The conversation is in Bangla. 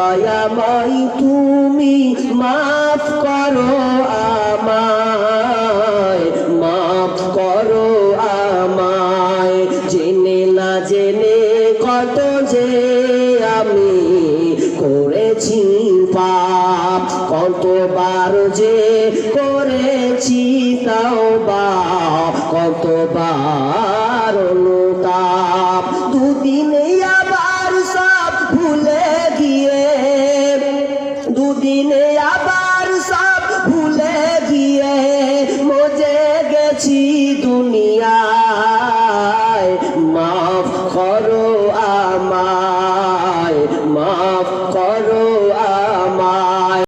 দয়াময় তুমি মাফ করো আমায়, মাফ করো আমায়। জেনে না জেনে কত যে আমি করেছি পাপ, কতবার যে করেছি তাও বা, কতবার অনুতাপ। দুদিনে ভুলে গিয়ে মজে গেছি দুনিয়ায়। মাফ কর